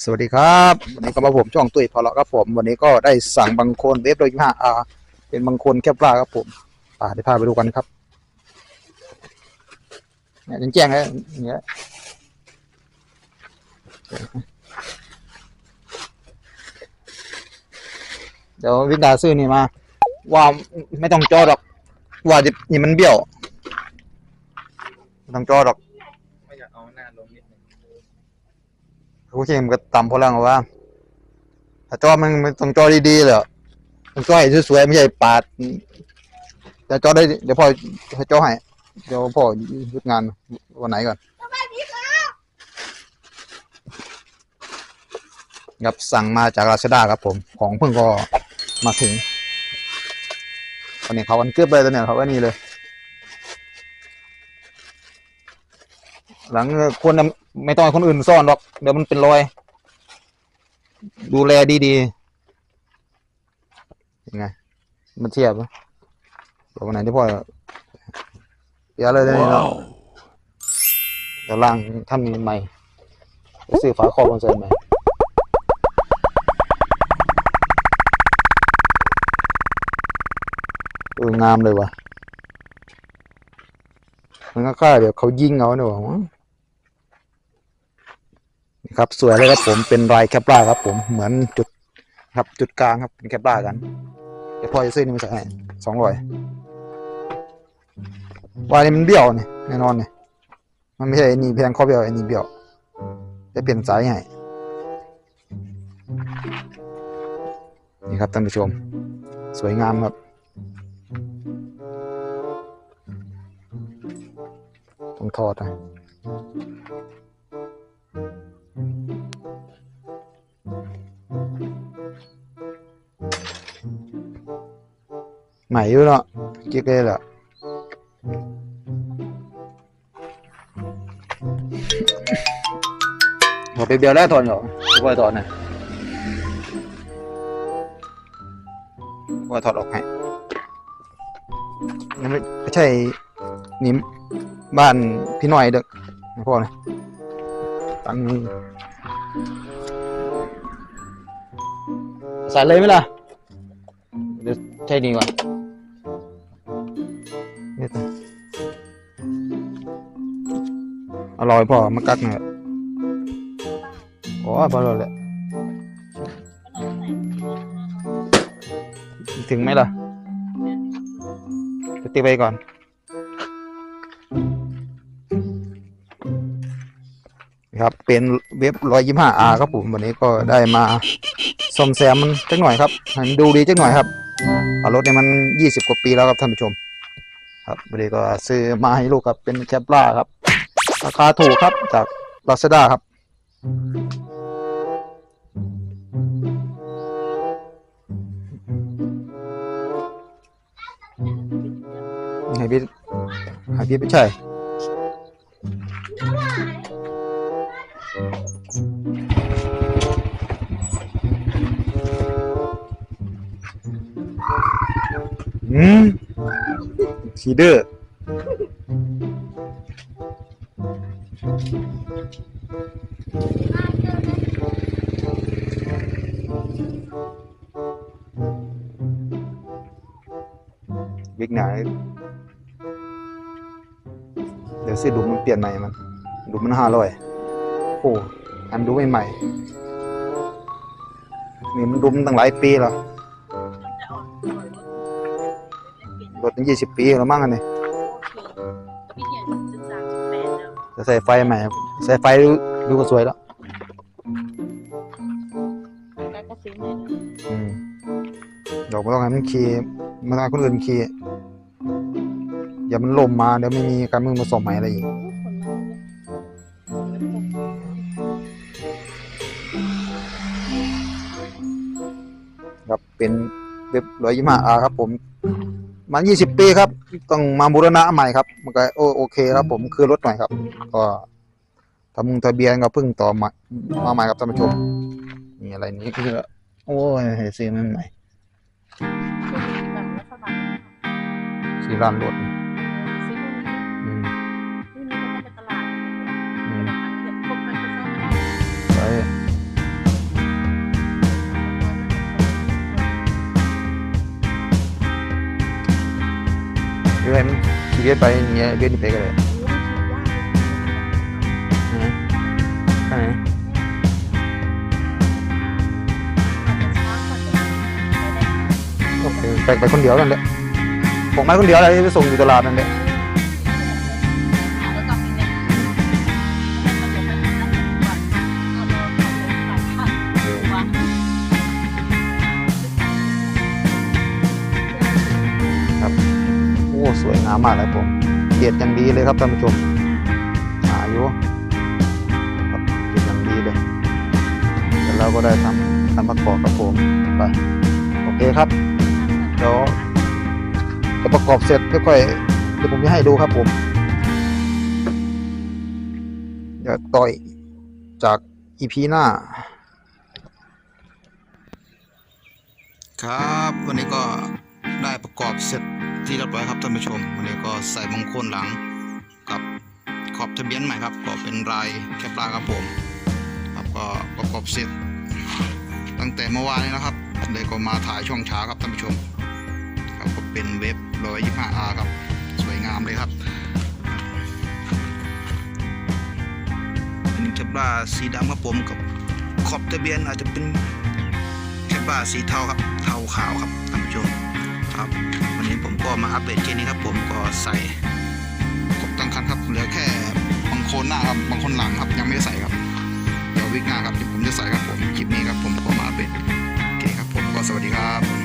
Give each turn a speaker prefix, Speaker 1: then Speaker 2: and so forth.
Speaker 1: สวัสดีครับวันนี้ก็มาผมช่องตุ้ยพอเละครับผม วันนี้ก็ได้สั่งบางโคนเวฟโดยยี่ห้าอาเป็นบางโคนแคบปลาครับผมป่าได้พาไปดูกันครับเนี่ยแจ้งเลยอย่างเงี้ยเดี๋ยววินดาซื้อนี่มา ว่าไม่ต้องจอดหรอก ว่าจะนี่มันเบี้ยว ไม่ต้องจอดหรอก
Speaker 2: ไม่อยากเอาหน้าลงนิดนึง
Speaker 1: โอเคมันก็ต่ำพล้วว่าถ้าจอมันมันต้องจอดีๆเลยอะต้องจอให้สวยๆไม่ใช่ปาดแต่จอได้เดี๋ยวพ่อให้จอให้เดี๋ยวพ่อหยุดงานวันไหนก่อนครับสั่งมาจากราชดาครับผม ของเพิ่งก็มาถึงตอนนี้เขาวันเกือบเลยตอนเนี้ยเขาก็นี่เลย หลังควรจะไม่ต้องให้คนอื่นซ่อนหรอก เดี๋ยวมันเป็นรอย ดูแลดีๆยังไงมันเทียบไหมเดี๋ยววันไหนที่พ่อเดี๋ยวเลยนี่เนาะเดี๋ยวล่างท่านมีใหม่ซื้อฝาครอบคอนเสิร์ตใหม่เอองามเลยว่ะมันก็ค่าเดี๋ยวเขายิงเอาเนี่ยว่ะมั้งนี่ ครับสวยเลยครับผมเป็นลายแคปลาครับ ผมเหมือนจุดครับจุดกลางครับเป็นแคปลากันเดี๋ยวพอจะซื้อนี่มาใส่ให้สองร้อยวายนี่มันเบี้ยวนี่แน่นอนนี่มันไม่ใช่อ้นี่แพงข้อเบี้ยวไอ้นี่เบี้ยวจะเปลี่ยนสายให้นี่ครับท่านผู้ชม สวยงามครับต้องทอดนะ ใหม่อยู่เนาะกิ๊กเลยแหละหมดไปเดียวแล้วถอนเหรอไม่ว่าถอนนะว่าถอดออกให้นั่นไม่ใช่นี่บ้านพี่หน่อยเด้อนะพ่อนะตั้งนี้ใส่เลยไหมล่ะเดี๋ยวใช่ดีกว่า อร่อยพอมากักหน่อยโอ้ยพอแล้วแหละถึงไหมล่ะจะตีไปก่อน ครับเป็นเว็บร้อยยี่ห้าอาครับผมวันนี้ก็ได้มาซ่อมแซมมันจักหน่อยครับให้มันดูดีจักหน่อยครับเอารถเนี่ยมันยี่สิบกว่าปีแล้วครับท่านผู้ชม ครับวันนี้ก็ซื้อมาให้ลูกครับเป็นแคปล่าครับ ราคาถูกครับจากลาซาด้าครับ ให้พี่ให้พี่ไปใช่อืมชีเดอร์ บิ๊กหนาเดี๋ยวซื้อดุมมันเปลี่ยนใหม่มันดุมมันห้าร้อยโอ้อันดูใหม่ๆนี่มันดุมตั้งหลายปีแล้วรถตั้งยี่สิบปีแล้วมั้งอันนี้จะใส่ไฟใหม่ครับใส่ไฟ ดูดูก็สวยแล้วอืมดอกไม่ต้องให้มันขี่ไม่ต้องให้คนอื่นขี่อย่ามันล่มมาเดี๋ยวไม่มีการมือมาส่งใหม่อะไรอีกครับเป็นเว็บร้อยยี่ห้าอาครับ ผมมันยี่สิบปีครับ ต้องมาบูรณะใหม่ครับ มันก็โอโอเคครับ ผมคือรถใหม่ครับก็ ทะมุงทะเบียนก็เพิ่งต่อมามาใหม่ครับท่านผู้ชมมีอะไรนี้เยอะโอ้ยซื้อมันใหม่สีร้านรถเรื่องเรียนไปเนี่ยเรียนไปกันเลย อันไหนโอเคไปไปคนเดียวนั่นแหละผมมาคนเดียวอะไรไปส่งอยู่ตลาดนั่นแหละเออโอ้ สวยงามมากเลยผมเกียรติอย่างดีเลยครับท่านผู้ชม เราก็ได้ทำทำประกอบกับผมไปโอเคครับเดี๋ยวจะประกอบเสร็จค่อยเดี๋ยวผมจะให้ดูครับผมเดี๋ยวต่อยจากอีพีหน้า ครับวันนี้ก็ได้ประกอบเสร็จที่เรียบร้อยครับท่านผู้ชม วันนี้ก็ใส่มงคลหลังกับขอบทะเบียนใหม่ครับ ก็เป็นลายแคปลาครับผม ครับก็ประกอบเสร็จ ตั้งแต่เมื่อวานนี้นะครับเลยก็มาถ่ายช่วงเช้าครับท่านผู้ชมครับก็เป็นเว็บ 125R ครับ สวยงามเลยครับเป็นแคปลาสีดำครับผมกับขอบทะเบียนอาจจะเป็นแคปลาสีเทาครับ เทาขาวครับท่านผู้ชมครับ วันนี้ผมก็มาอัปเดตแค่นี้ครับ ผมก็ใส่กบตั้งคันครับเหลือแค่บางคนหน้าครับบางคนหลังครับยังไม่ได้ใส่ครับเดี๋ยววิกหน้าครับผมจะใส่ครับผมคลิปนี้ครับผม ก็มาอัปเดตโอเคครับผมก็สวัสดีครับ